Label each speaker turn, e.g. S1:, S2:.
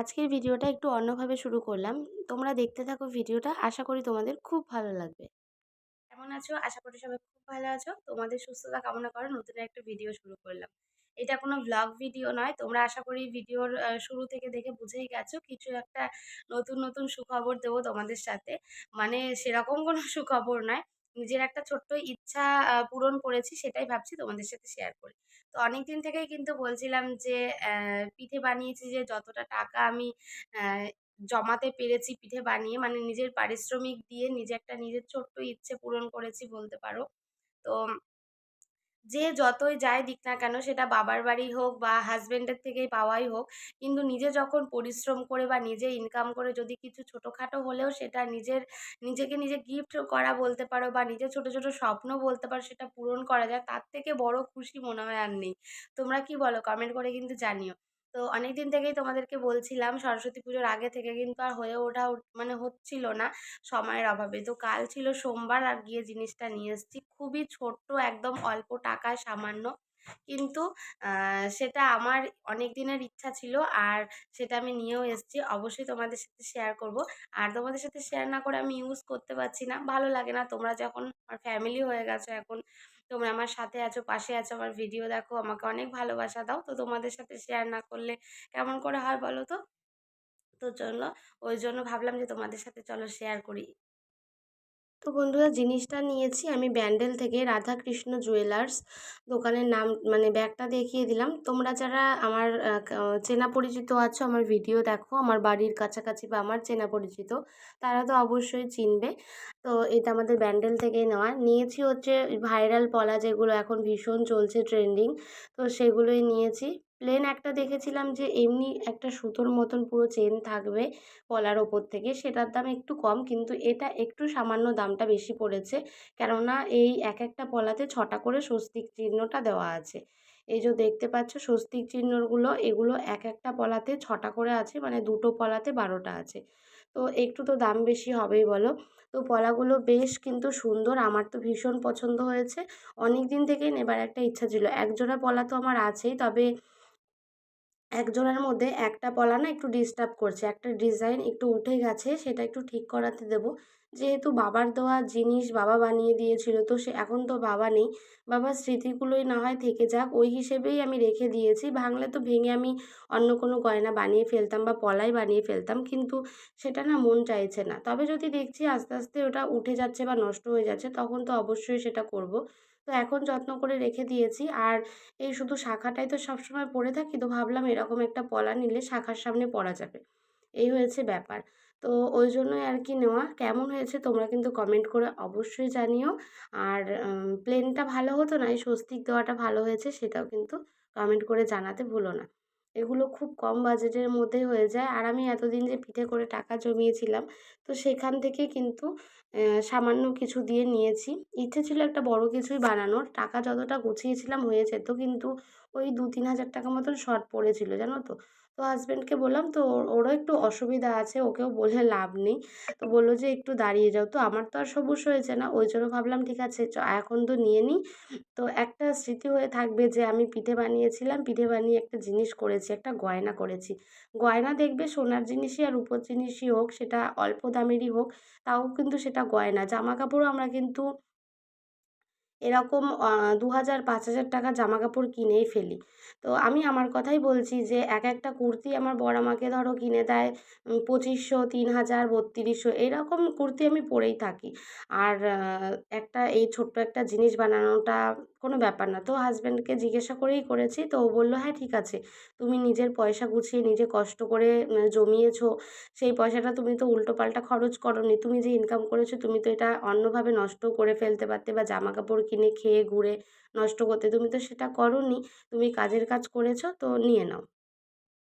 S1: আজকের ভিডিওটা একটু অন্যভাবে শুরু করলাম। তোমরা দেখতে থাকো ভিডিওটা, আশা করি তোমাদের খুব ভালো লাগবে। কেমন আছো? আশা করি সবাই খুব ভালো আছো। তোমাদের সুস্থতা কামনা করে নতুন একটা ভিডিও শুরু করলাম। এটা কোনো ব্লগ ভিডিও নয়, তোমরা আশা করি ভিডিওর শুরু থেকে দেখে বুঝেই গেছো, কিছু একটা নতুন নতুন সুখবর দেবো তোমাদের সাথে। মানে সেরকম কোনো সুখবর নয়। নিজের একটা ছোট্ট ইচ্ছা পূরণ করেছি সেটাই ভাবছি তোমাদের সাথে শেয়ার করি। তো অনেক দিন থেকেই কিন্তু বলছিলাম যে পিঠে বানিয়েছি যে যতটা টাকা আমি জমাতে পেরেছি পিঠে বানিয়ে মানে নিজের পারিশ্রমিক দিয়ে নিজে একটা নিজের ছোট্ট ইচ্ছে পূরণ করেছি বলতে পারো। তো যে যতই যাই দিক না কেন সেটা বাবার বাড়ি হোক বা হাজব্যান্ডের থেকেই পাওয়াই হোক, কিন্তু নিজে যখন পরিশ্রম করে বা নিজে ইনকাম করে যদি কিছু ছোটোখাটো হলেও সেটা নিজের, নিজেকে নিজে গিফট করা বলতে পারো বা নিজের ছোট ছোট স্বপ্ন বলতে পারো সেটা পূরণ করা যায়, তার থেকে বড় খুশি মনে হয় আর নেই। তোমরা কি বলো? কমেন্ট করে কিন্তু জানিও। তো অনেক দিন থেকেই তোমাদেরকে বলছিলাম সরস্বতী পুজোর আগে থেকে কিন্তু আর হয়ে ওঠা মানে হচ্ছিল না সময়ের অভাবে। তো কাল ছিল সোমবার আর গিয়ে জিনিসটা নিয়ে এসেছি। খুবই ছোট্ট, একদম অল্প টাকায় সামান্য। কিন্তু সেটা আমার অনেক দিনের ইচ্ছা ছিল আর সেটা আমি নিয়েও এসেছি। অবশ্যই তোমাদের সাথে শেয়ার করব। আর তোমাদের সাথে শেয়ার না করে আমি ইউজ করতে পারছি না। ভালো লাগে না। তোমরা যখন আমার ফ্যামিলি হয়ে গেছো এখন, তোমরা আমার সাথে আছো, পাশে আছো, আমার ভিডিও দেখো, আমাকে অনেক ভালোবাসা দাও। তো তোমাদের সাথে শেয়ার না করলে কেমন করে হয় বলো তো? তো জন্য ওই জন্য ভাবলাম যে তোমাদের সাথে চলো শেয়ার করি। তো বন্ধুরা জিনিসটা নিয়েছি। আমি ব্যান্ডেল থেকে রাধাকৃষ্ণ জুয়েলার্স দোকানের নাম মানে ব্যাগটা দেখিয়ে দিলাম। তোমরা যারা আমার চেনা পরিচিত আছো, আমার ভিডিও দেখো, আমার বাড়ির কাছাকাছি বা আমার চেনা পরিচিত, তারা তো অবশ্যই চিনবে। তো এটা আমাদের ব্যান্ডেল থেকে নেওয়া। নিয়েছি হচ্ছে ভাইরাল পলা যেগুলো এখন ভীষণ চলছে ট্রেন্ডিং, তো সেগুলোই নিয়েছি। প্লেন একটা দেখেছিলাম যে, এমনি একটা সুতোর মতন পুরো চেন থাকবে পলার ওপর থেকে। সেটার দাম একটু কম, কিন্তু এটা একটু সামান্য দামটা বেশি পড়েছে। কেননা এই এক একটা পলাতে ছটা করে স্বস্তিক চিহ্নটা দেওয়া আছে। এই যে দেখতে পাচ্ছ, স্বস্তিক চিহ্নগুলো, এগুলো এক একটা পলাতে ছটা করে আছে মানে দুটো পলাতে বারোটা আছে। তো একটু তো দাম বেশি হবেই বলো। তো পলাগুলো বেশ কিন্তু সুন্দর, আমার তো ভীষণ পছন্দ হয়েছে। অনেক দিন থেকেই নেবার একটা ইচ্ছা ছিল। একজোড়া পলা তো আমার আছেই, তবে এক জোড়ার মধ্যে একটা পলা না একটু ডিস্টার্ব করছে, একটা ডিজাইন একটু উঠে গেছে, সেটা একটু ঠিক করাতে দেবো। যেহেতু বাবার দেওয়া জিনিস বাবা বানিয়ে দিয়েছিল, তো সে এখন তো বাবা নেই। বাবার স্মৃতিগুলোই না হয় থেকে যাক, ওই হিসেবেই আমি রেখে দিয়েছি। ভাঙলে তো ভেঙে আমি অন্য কোনো গয়না বানিয়ে ফেলতাম বা পলাই বানিয়ে ফেলতাম, কিন্তু সেটা না মন চাইছে না। তবে যদি দেখছি আস্তে আস্তে ওটা উঠে যাচ্ছে বা নষ্ট হয়ে যাচ্ছে, তখন তো অবশ্যই সেটা করব। তো এখন যত্ন করে রেখে দিয়েছি। আর এই শুধু শাখাটাই তো সবসময় পড়ে থাকি, তো ভাবলাম এরকম একটা পলা নিলে শাখার সামনে পড়া যাবে। এই হয়েছে ব্যাপার। তো ওই জন্যই আর কি নেওয়া। কেমন হয়েছে তোমরা কিন্তু কমেন্ট করে অবশ্যই জানিও। আর প্লেনটা ভালো হতো না, এই স্বস্তিক দেওয়াটা ভালো হয়েছে, সেটাও কিন্তু কমেন্ট করে জানাতে ভুলো না। এগুলো খুব কম বাজেটের মধ্যে হয়ে যায়। আর আমি এতদিন যে পিঠে করে টাকা জমিয়েছিলাম, তো সেখান থেকে কিন্তু সামান্য কিছু দিয়ে নিয়েছি। ইচ্ছে ছিল একটা বড় কিছুই বানানোর। টাকা যতটা গুছিয়েছিলাম হয়েছে, তো কিন্তু ওই দু তিন হাজার টাকা মতন শর্ট পড়েছিল, জানো তো? তো হাজব্যান্ডকে বললাম, তো ওরও একটু অসুবিধা আছে, ওকেও বলে লাভ নেই। তো বলল যে, একটু দাঁড়িয়ে যাও। তো আমার তো আর সবুজ হয়েছে না, ওই জন্য ভাবলাম, ঠিক আছে এখন তো নিয়ে নিই তো একটা স্মৃতি হয়ে থাকবে যে, আমি পিঠে বানিয়েছিলাম, পিঠে বানিয়ে একটা জিনিস করেছি, একটা গয়না করেছি। গয়না দেখবে সোনার জিনিসই আর রূপোর জিনিসই হোক, সেটা অল্প দামেরই হোক, তাও কিন্তু সেটা গয়না। জামা কাপড়ও আমরা কিন্তু এরকম দু হাজার পাঁচ হাজার টাকার জামা কাপড় কিনেই ফেলি। তো আমি আমার কথাই বলছি যে, এক একটা কুর্তি আমার বর আমাকে ধরো কিনে দেয় পঁচিশশো তিন হাজার বত্রিশশো, এরকম কুর্তি আমি পরেই থাকি। আর একটা এই ছোট্ট একটা জিনিস বানানোটা কোনো ব্যাপার না। তো হাজব্যান্ডকে জিজ্ঞাসা করেই করেছি, তো ও বলল হ্যাঁ ঠিক আছে। তুমি নিজের পয়সা গুছিয়ে নিজে কষ্ট করে জমিয়েছো। সেই পয়সাটা তুমি তো উল্টো পাল্টা খরচ করোনি। তুমি যে ইনকাম করেছ, তুমি তো এটা অন্যভাবে নষ্ট করে ফেলতে পারতে বা জামা কাপড় কিনে খেয়ে, ঘুরে নষ্ট করতে। তুমি তো সেটা করোনি, তুমি কাজের কাজ করেছ, তো নিয়ে নাও।